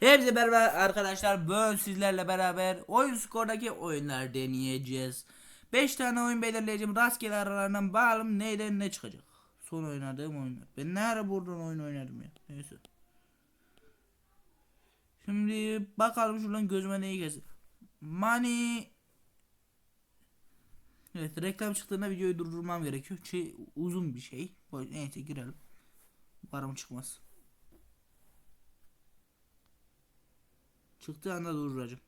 Hepsi beraber arkadaşlar bugün sizlerle beraber oyun skordaki oyunlar deneyeceğiz. 5 tane oyun belirleyeceğim. Rastgele aralarından bakalım neyden ne çıkacak. Son oynadığım oyunlar. Ben ne ara buradan oyun oynadım ya. Neyse. Şimdi bakalım şuradan gözüme neyi gelsin. Money Evet reklam çıktığında videoyu durdurmam gerekiyor. Şey, uzun bir şey. Neyse girelim. Umarım çıkmaz. Çıktığı anda durduracağım.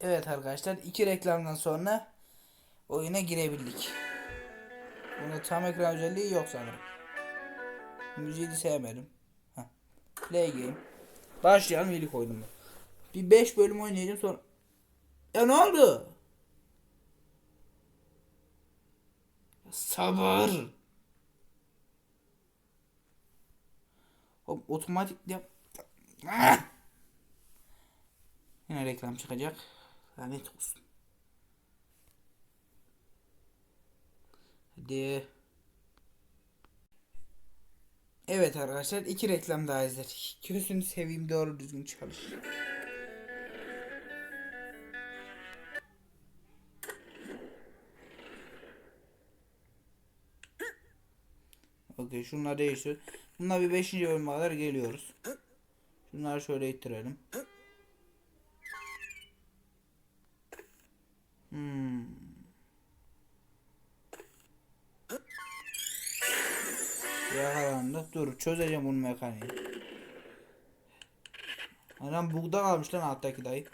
Evet arkadaşlar iki reklamdan sonra oyuna girebildik. Bunda tam ekran özelliği yok sanırım. Müziği de sevmedim. Heh. Play game. Başlayalım ilk oyunuma. Bir 5 bölüm oynayacağım sonra. Ya ne oldu? Sabır. Hop otomatik yap. Ah! Yine reklam çıkacak. Lanet olsun. Hadi. Evet arkadaşlar iki reklam daha izledik. Gözünü seveyim doğru düzgün çalış. Okey şunlar değişiyor. Bunlar bir 5. bölüme kadar geliyoruz. Şunları şöyle ittirelim. Hmm. Yakalandı. Dur çözeceğim bunun mekaniği. Anam bugda kalmış lan alttaki dayı.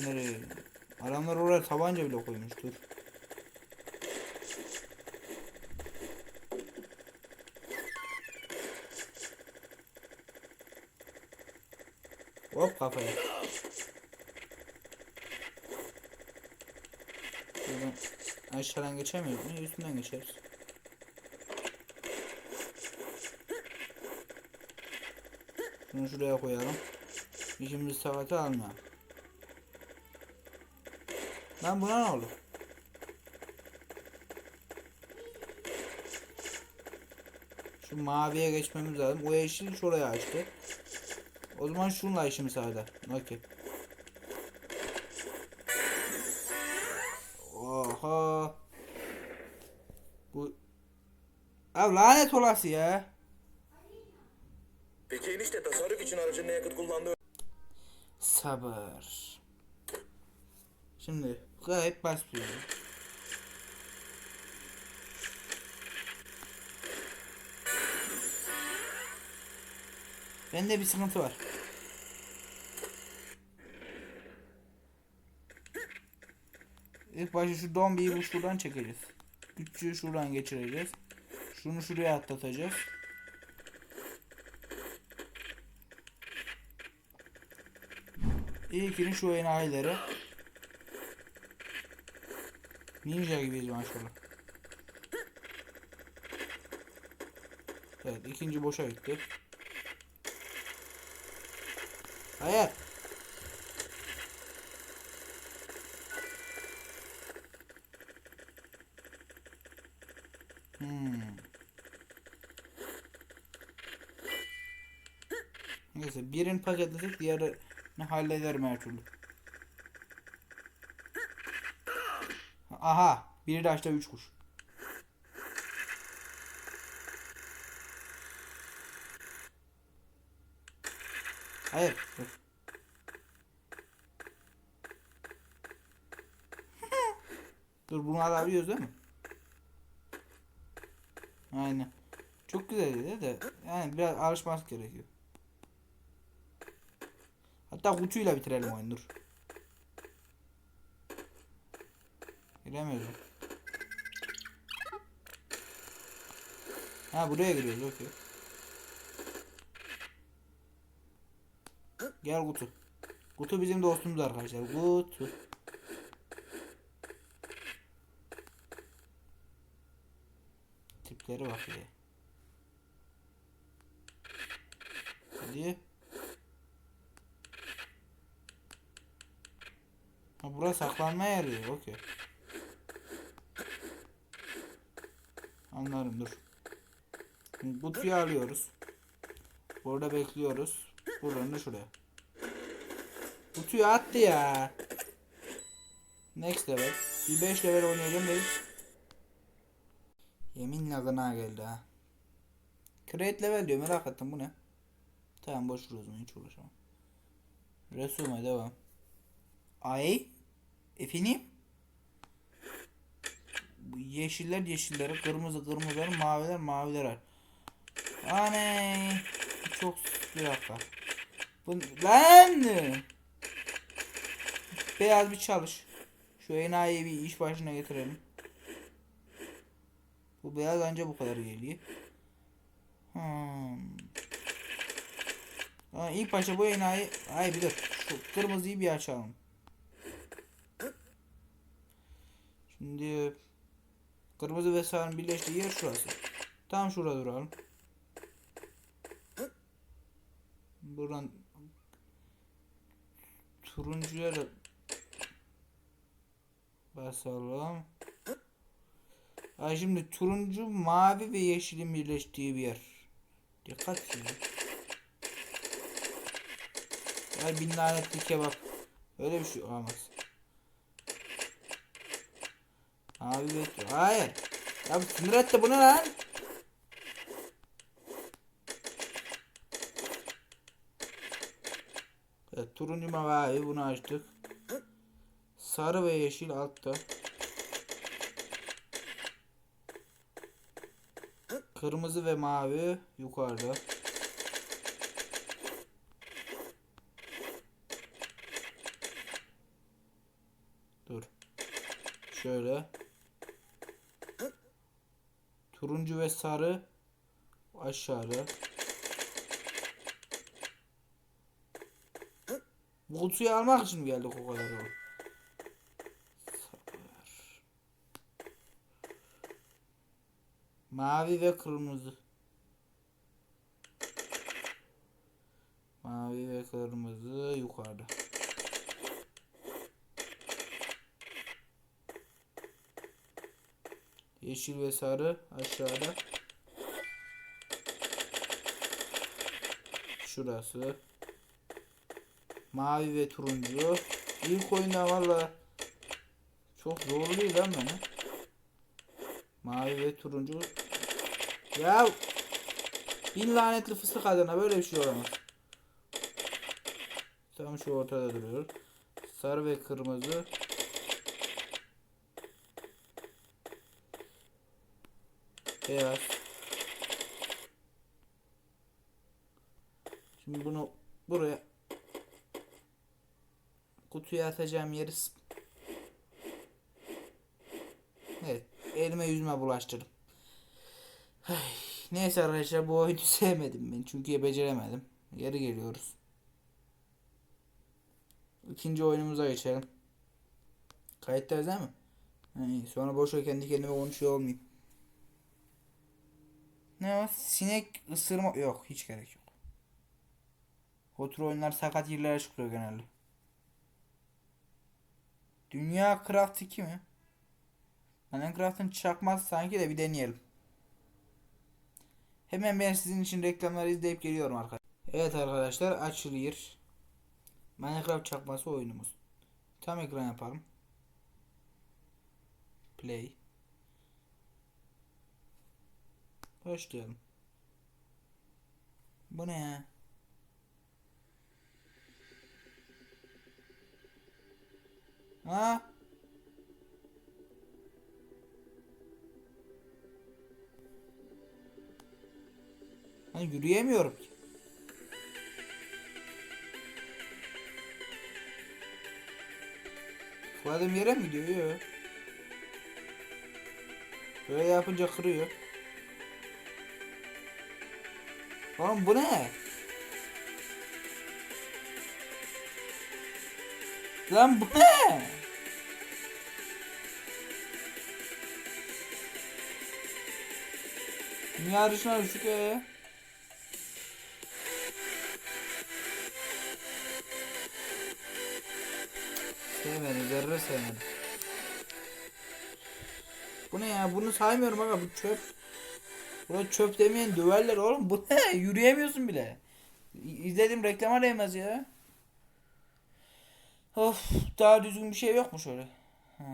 Nereye? Adamlar oraya tabanca bile koymuş dur. Hop kafaya. Buradan aşağıdan geçemiyoruz. Ne üstünden geçeriz. Şunu şuraya koyalım. İşimiz saate alma. Lan buna ne oldu? Şu maviye geçmemiz lazım. O yeşil şuraya açtı. O zaman şunla işimiz sağda. Okey. Oha. Bu Abi lanet olası ya. Peki enişte tasarruf için aracın ne yakıt kullandığı Sabır. Şimdi gayet basit bir oyun. Bende bir sıkıntı var. İlk başta şu dombiyi bu şuradan çekeceğiz. Küçüğü şuradan geçireceğiz. Şunu şuraya atlatacağız. İlkinin şu enayileri. Ninja gibiyiz maşallah. Evet ikinci boşa gitti. Hayır. Hmm. Neyse birini paketlesek diğeri ne hallederim her türlü. Aha. De açta 3 kuş. Hayır. Dur. Dur bunu alabiliyoruz değil mi? Aynen. Çok güzel dedi de yani biraz alışmak gerekiyor. Hatta kutuyla bitirelim oyunu dur. Giremiyorum. Ha buraya giriyoruz okey. Gel kutu. Kutu bizim dostumuz arkadaşlar. Kutu. Tipleri bak ya. Hadi. Ha, burası saklanma yeri. Okey. Anlarım dur. Şimdi kutuyu alıyoruz. Burada bekliyoruz. Buradan da şuraya. Kutuyu attı ya. Next level. Bir 5 level oynayacağım dedim. Yeminle gına geldi ha. Create level diyor merak ettim bu ne? Tamam boş zaman hiç uğraşamam. Resume devam. Ay. Efendim? Yeşiller yeşilleri, kırmızı kırmızılar, maviler maviler var. Aney. Çok bir dakika. Bu, lan! Beyaz bir çalış. Şu enayiyi bir iş başına getirelim. Bu beyaz anca bu kadar geliyor. Hmm. Aa, ilk başta bu enayi... Ay bir dur. Şu kırmızıyı bir açalım. Şimdi... Kırmızı ve sarının birleştiği yer şurası. Tam şurada duralım. Buradan... Turuncuya da... Basalım. Ay şimdi turuncu, mavi ve yeşilin birleştiği bir yer. Dikkat şimdi. Ay bin lanetli kebap. Öyle bir şey olamaz. Abi bekliyor. Hayır. Ya sinir etti bu ne lan? Evet turuncu mavi bunu açtık. Sarı ve yeşil altta. Kırmızı ve mavi yukarıda. Dur. Şöyle. Turuncu ve sarı aşağıda. Bu kutuyu almak için mi geldik o kadar. Mavi ve kırmızı. Mavi ve kırmızı yukarıda. Yeşil ve sarı aşağıda. Şurası. Mavi ve turuncu. İlk oyunda valla çok zorluyor lan beni. Mavi ve turuncu. Ya bin lanetli fıstık adına böyle bir şey olamaz. Tam şu ortada duruyor. Sarı ve kırmızı. Beyaz. Şimdi bunu buraya kutuya atacağım yeri Evet elime yüzüme bulaştırdım. Ay, neyse arkadaşlar bu oyunu sevmedim ben çünkü beceremedim. Geri geliyoruz. İkinci oyunumuza geçelim. Kayıttayız değil mi? İyi. Sonra boş ver kendi kendime konuşuyor olmayayım. Ne o? Sinek ısırma yok hiç gerek yok. O oyunlar sakat yerlere çıkıyor genelde. Dünya Craft 2 mi? Minecraft'ın çakmaz sanki de bir deneyelim. Hemen ben sizin için reklamları izleyip geliyorum arkadaşlar. Evet arkadaşlar açılıyor. Minecraft çakması oyunumuz. Tam ekran yapalım. Play. Başlayalım. Bu ne ya? Ha? Ha yürüyemiyorum ki. Tıkladığım yere mi gidiyor? Böyle yapınca kırıyor. Oğlum bu ne? Lan bu ne? Dünya dışına düştük ee. Sevmedim. Zerre sevmedim. Bu ne ya? Bunu saymıyorum aga. Bu çöp. Buna çöp demeyen döverler oğlum. Bu ne? Yürüyemiyorsun bile. İ- İzlediğim reklama değmez ya. Of daha düzgün bir şey yok mu şöyle? Hmm.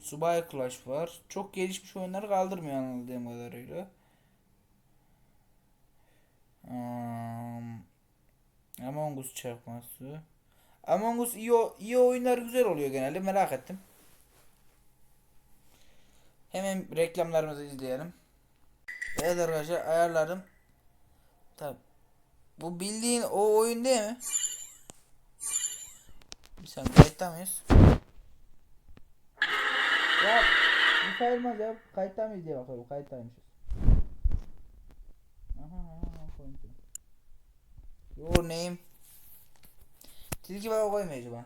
Subay Clash var. Çok gelişmiş oyunları kaldırmıyor anladığım kadarıyla. Hmm. Among Us çakması. Among Us iyi, iyi oyunlar güzel oluyor genelde merak ettim. Hemen reklamlarımızı izleyelim. Evet arkadaşlar ayarladım. Tabi. Bu bildiğin o oyun değil mi? Bir saniye kayıtta mıyız? Ya bu sayılmaz ya. Kayıtta mıyız diye bakalım. Kayıttaymışız. Aha aha point. Your name. Tilki bana koymuyor acaba.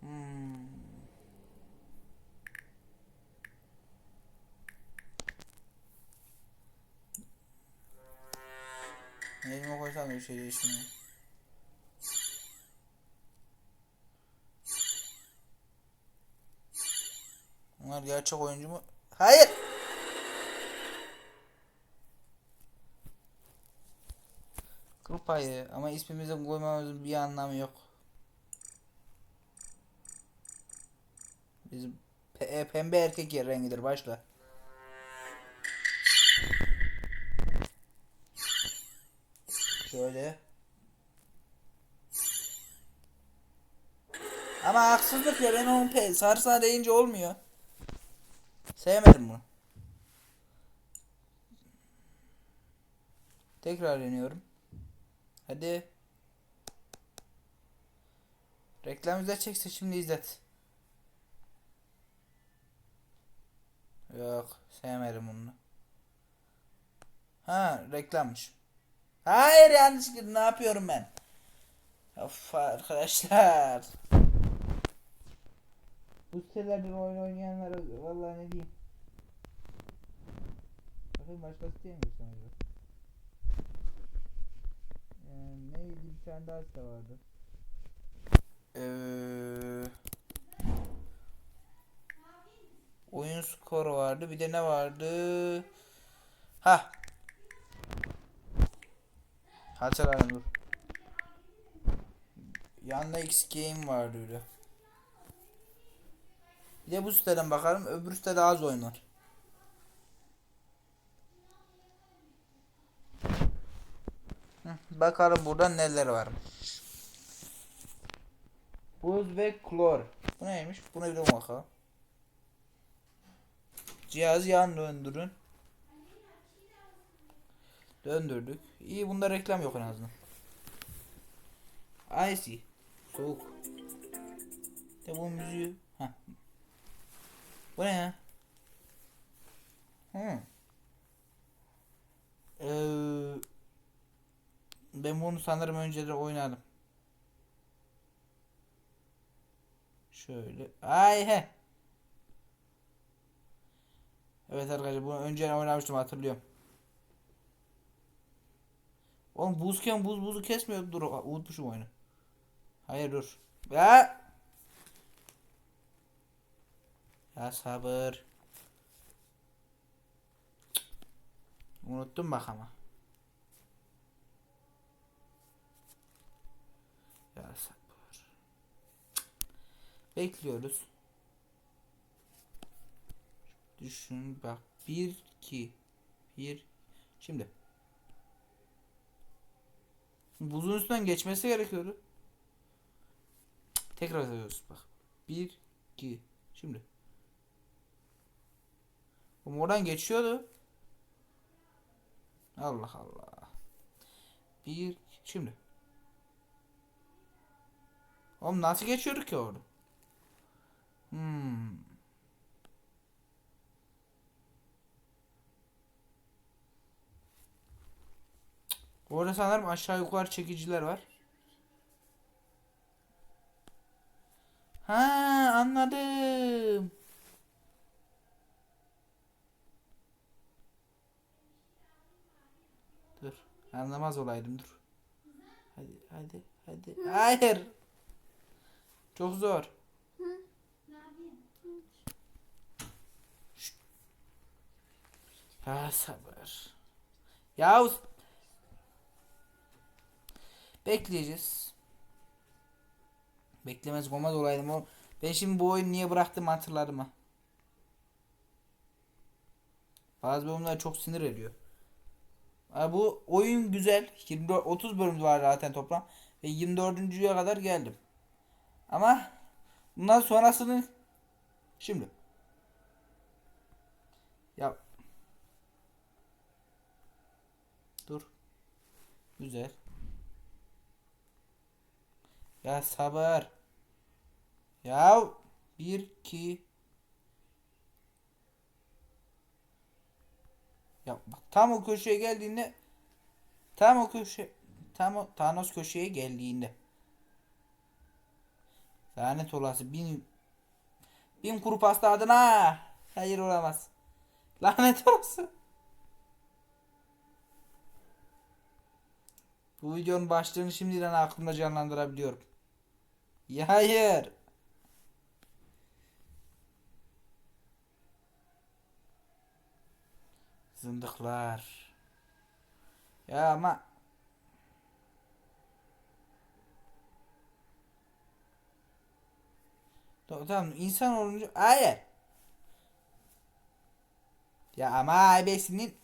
Hmm. Elime koysam bir şey değişmiyor. Bunlar gerçek oyuncu mu? Hayır. Payı ama ismimizi koymamızın bir anlamı yok. Bizim pe- e, pembe erkek rengidir başla. Şöyle. Ama haksızlık ya ben onun pe sarısına deyince olmuyor. Sevmedim bunu. Tekrar deniyorum. Hadi. Reklam izletecekse şimdi izlet. Yok sevmedim bunu. Ha reklammış. Hayır yanlış girdim. Ne yapıyorum ben? Of arkadaşlar. Bu sitelerde oyun oynayanlara vallahi ne diyeyim. Bakayım başkası diye mi görsem acaba? Ee, neydi bir tane daha site vardı. Ee, oyun skoru vardı. Bir de ne vardı? Ha. Hatırladım dur. Yanında X Game vardı öyle. Bir de bu siteden bakalım. Öbür sitede az oyun var. Hı, Bakalım burada neler var. Buz ve klor. Bu neymiş? Buna bir bakalım. Cihaz yan döndürün. Döndürdük. İyi bunda reklam yok en azından. Icy. Soğuk. De bu müziği. Heh. Bu ne ya? Hı. Ee, ben bunu sanırım önceden oynadım. Şöyle. Ay he. Evet arkadaşlar bunu önceden oynamıştım hatırlıyorum. Oğlum buzken buz buzu kesmiyor. Dur unutmuşum oyunu. Hayır dur. Ya. Ya sabır. Cık. Unuttum bak ama. Ya sabır. Cık. Bekliyoruz. Düşün bak. Bir, iki. Bir. Şimdi. Buzun üstünden geçmesi gerekiyordu. Tekrar yazıyoruz bak. Bir, iki. Şimdi. Oğlum oradan geçiyordu. Allah Allah. Bir, şimdi. Oğlum nasıl geçiyorduk ki orada? Orada sanırım aşağı yukarı çekiciler var. Ha anladım. Dur. Anlamaz olaydım dur. Hadi hadi hadi. Hayır. Çok zor. Şşt. Ya sabır. Ya bekleyeceğiz. Beklemez olmaz olaydım. Ben şimdi bu oyunu niye bıraktım hatırladım ha. Bazı bölümler çok sinir ediyor. Ha, bu oyun güzel. 24 30 bölüm var zaten toplam ve 24.'ye kadar geldim. Ama bundan sonrasını şimdi ya dur güzel ya sabır. Ya bir iki. Ya bak tam o köşeye geldiğinde tam o köşe tam o Thanos köşeye geldiğinde. Lanet olası bin bin kuru pasta adına hayır olamaz. Lanet olası. Bu videonun başlığını şimdiden aklımda canlandırabiliyorum ya hayır Zındıklar. Ya ama Ta- Tamam insan olunca hayır. Ya ama ebesinin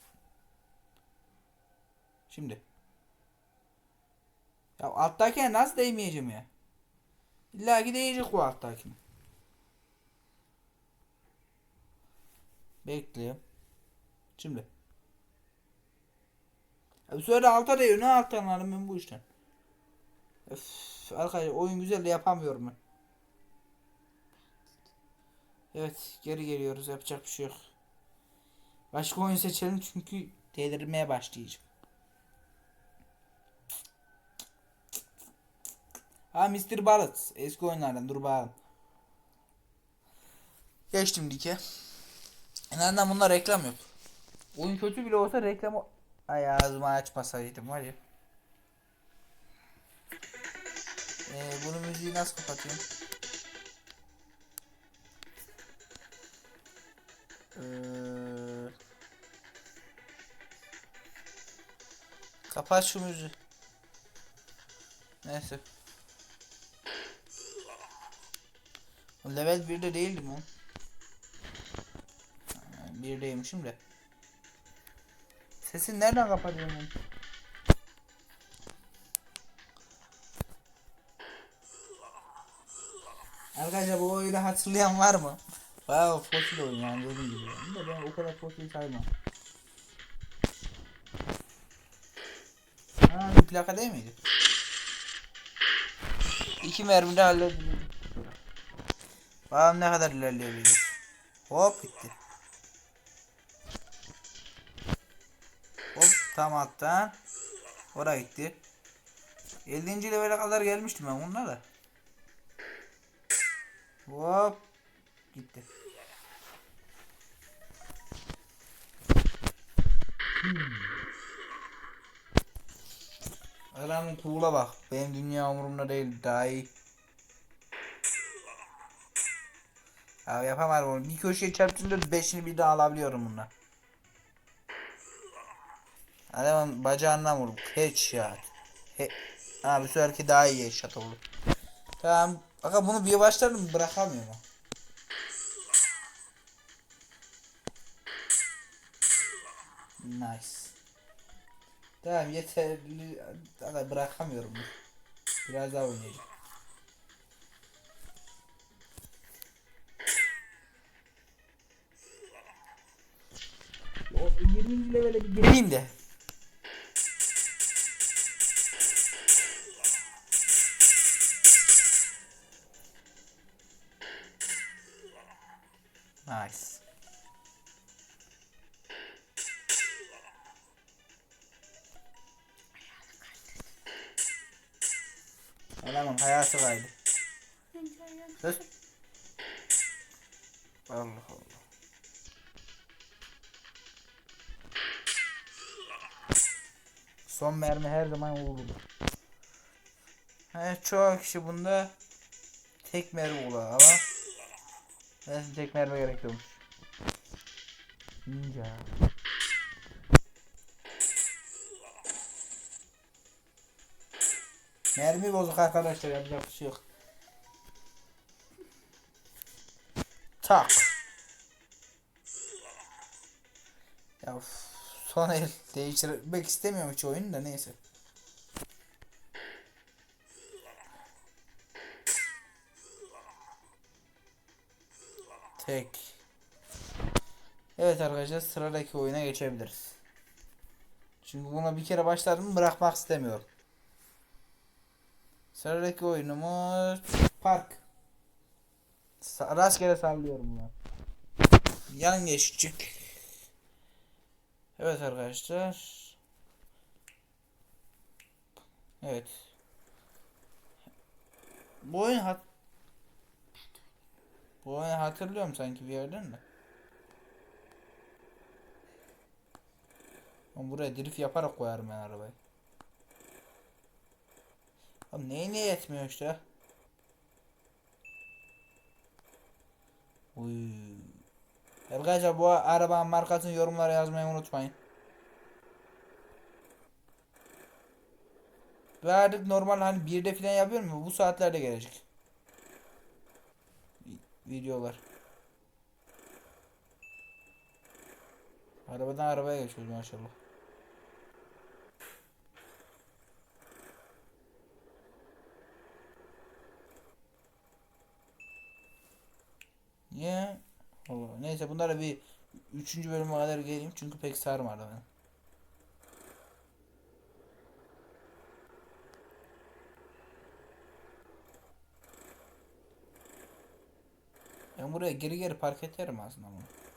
Şimdi. Ya alttakine nasıl değmeyeceğim ya? İlla ki değecek bu alttakine. Bekliyorum. Şimdi. Abi söyle alta değiyor. Ne alttan alırım ben bu işten? Öf, arkadaşlar oyun güzel de yapamıyorum ben. Evet geri geliyoruz. Yapacak bir şey yok. Başka oyun seçelim çünkü delirmeye başlayacağım. Ha Mr. Barrett. Eski oyunlardan dur bakalım. Geçtim dike. En azından bunda reklam yok. Oyun kötü bile olsa reklamı ay ağzımı açmasaydım var ya. Ee, bunun müziği nasıl kapatıyorum? Ee, kapat şu müziği. Neyse. Level 1'de değildim o. Ha, 1'deymişim de. Sesini nereden kapatıyorum ben? Arkadaşlar bu oyunu hatırlayan var mı? Bayağı fosil oyun yani dediğim gibi. Yani. Ben o kadar fosil saymam. Ha bir plaka değil miydi? İki mermide halledildi. Bakalım ne kadar ilerleyebiliriz. Hop bitti. Hop tam alttan. Oraya gitti. 50. levele kadar gelmiştim ben bununla da. Hop. Gitti. Hmm. Adamın kuğula bak. Benim dünya umurumda değil. Daha iyi. Ya yapamadım onu. Bir köşeye çarptığında beşini bir daha alabiliyorum bununla. Adamın bacağından vurdum. Headshot. He ha bu seferki daha iyi headshot oldu. Tamam. Aga bunu bir başlarım bırakamıyorum. Nice. Tamam yeterli. Aga bırakamıyorum. Biraz daha oynayacağım. O 20. levele bir gireyim de. Nice. Adamın hayatı kaydı. Sus. Allah Allah. Son mermi her zaman vurulur. Evet çoğu kişi bunda tek mermi kullanır ama ben tek mermi gerekiyormuş. Ninja. Mermi bozuk arkadaşlar yapacak bir şey yok. Tak. Ya uf, son el değiştirmek istemiyorum hiç oyunu da neyse. Tek. Evet arkadaşlar sıradaki oyuna geçebiliriz. Çünkü buna bir kere başladım bırakmak istemiyorum. Sıradaki oyunumuz park. Sa- rastgele sallıyorum bunu. Yan geçici. Evet arkadaşlar. Evet. Bu oyun hat Bu oyunu hatırlıyorum sanki bir yerden de. Ama buraya drift yaparak koyarım ben arabayı. Oğlum neyi niye yetmiyor işte? Uy. Arkadaşlar bu arabanın markasını yorumlara yazmayı unutmayın. Ve artık normal hani bir de falan yapıyorum mu? Bu saatlerde gelecek. Vi- Videolar. Arabadan arabaya geçiyoruz maşallah. Niye? Allah. Neyse bunlara bir üçüncü bölüme kadar geleyim çünkü pek sarmadı beni. Ben buraya geri geri park ederim aslında bunu.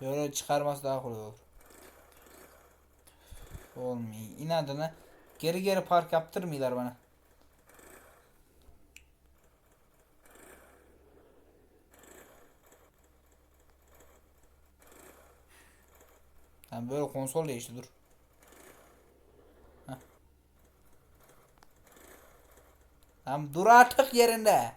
Böyle çıkarması daha kolay olur. Olmuyor. İnadına geri geri park yaptırmıyorlar bana. Tamam böyle konsol değişti dur. Tamam dur artık yerinde.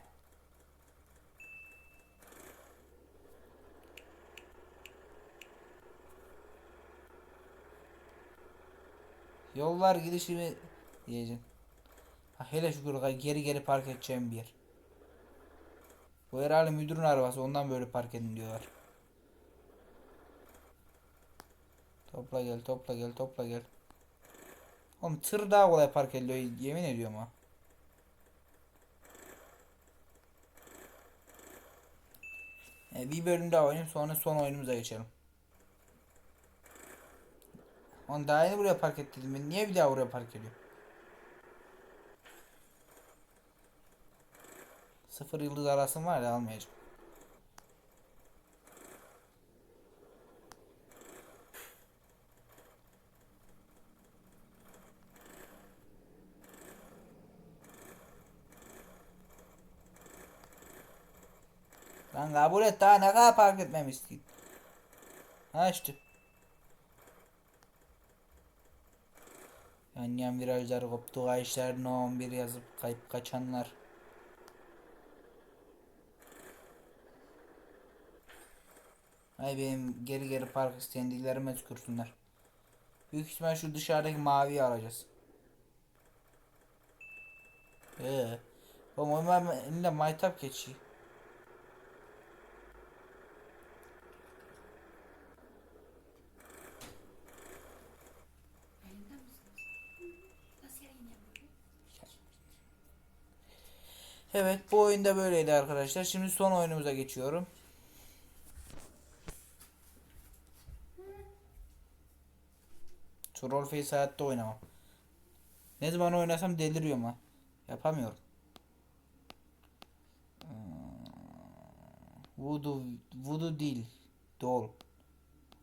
Yollar gidişimi diyeceğim. Ha, hele şükür geri geri park edeceğim bir yer. Bu herhalde müdürün arabası ondan böyle park edin diyorlar. Topla gel topla gel topla gel. Oğlum tır daha kolay park ediliyor yemin ediyorum ha. E, bir bölüm daha oynayayım sonra son oyunumuza geçelim. Onu daha yeni buraya park ettirdim. Niye bir daha buraya park ediyor? Sıfır yıldız arasım var ya almayacağım. Lan kabul et daha ne kadar park etmemi istiyorsun? Ha işte. Yan yan virajlar koptu kayışlar no 11 yazıp kayıp kaçanlar. Ay benim geri geri park isteyen dillerime tükürsünler. Büyük ihtimal şu dışarıdaki maviyi alacağız. Ee, oğlum Ömer elinde maytap geçiyor. Yayında mısınız? Nasıl yayın yapıyor? Evet bu oyunda böyleydi arkadaşlar. Şimdi son oyunumuza geçiyorum. Troll Face hayatta oynamam. Ne zaman oynasam deliriyorum ha. Yapamıyorum. Voodoo, voodoo değil. Doll.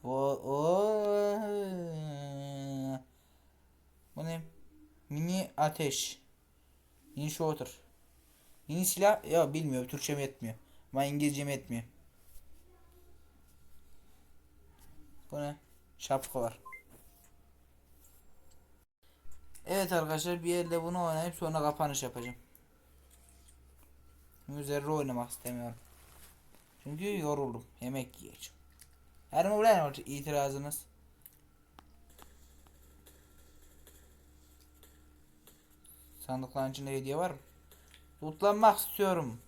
Vo Bu ne? Mini ateş. Mini shooter. Mini silah. Ya bilmiyorum. Türkçem yetmiyor. Ama İngilizcem yetmiyor. Bu ne? Şapkalar. Evet arkadaşlar bir elde bunu oynayıp sonra kapanış yapacağım. Üzerine oynamak istemiyorum. Çünkü yoruldum. Yemek yiyeceğim. Her mi buraya itirazınız? Sandıkların içinde hediye var mı? Lootlanmak istiyorum.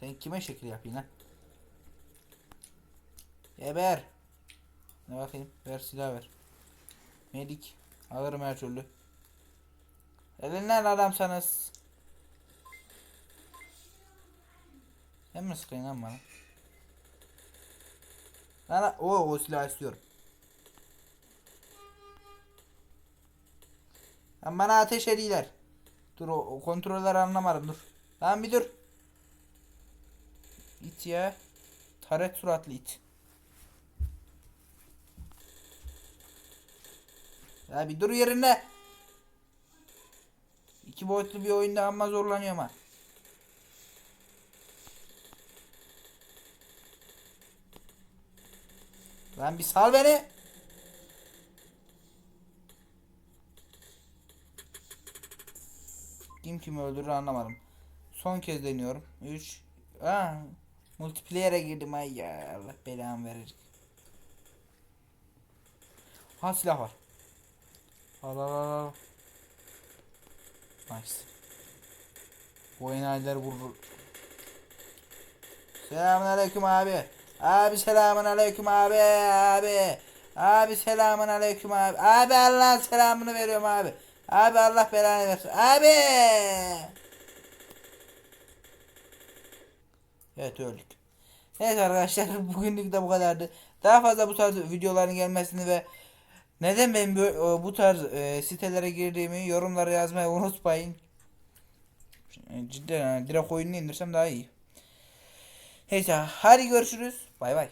Sen kime şekil yapayım lan? Geber. Ne bakayım? Ver silah ver. Medik. Alırım her türlü. Elinden adamsanız. Hem mi sıkayım lan bana? Lan o o silah istiyorum. Lan bana ateş ediyorlar. Dur o, o kontrolleri anlamadım dur. Lan bir dur. İt ya. Taret suratlı it. Ya bir dur yerinde. İki boyutlu bir oyunda amma zorlanıyorum ha. Lan bir sal beni. Kim kimi öldürür anlamadım. Son kez deniyorum. 3 Aa, multiplayer'e girdim ay ya Allah belamı verecek. Ha silah var. Al al al. Nice. Bu enayiler vurur. Selamun aleyküm abi. Abi selamun aleyküm abi abi. Abi selamun aleyküm abi. Abi Allah'ın selamını veriyorum abi. Abi Allah belanı versin. Abi. Evet öldük. Evet arkadaşlar bugünlük de bu kadardı. Daha fazla bu tarz videoların gelmesini ve neden ben bu, bu tarz e, sitelere girdiğimi yorumlara yazmayı unutmayın. Cidden yani direkt oyunu indirsem daha iyi. Neyse hadi görüşürüz. Bay bay.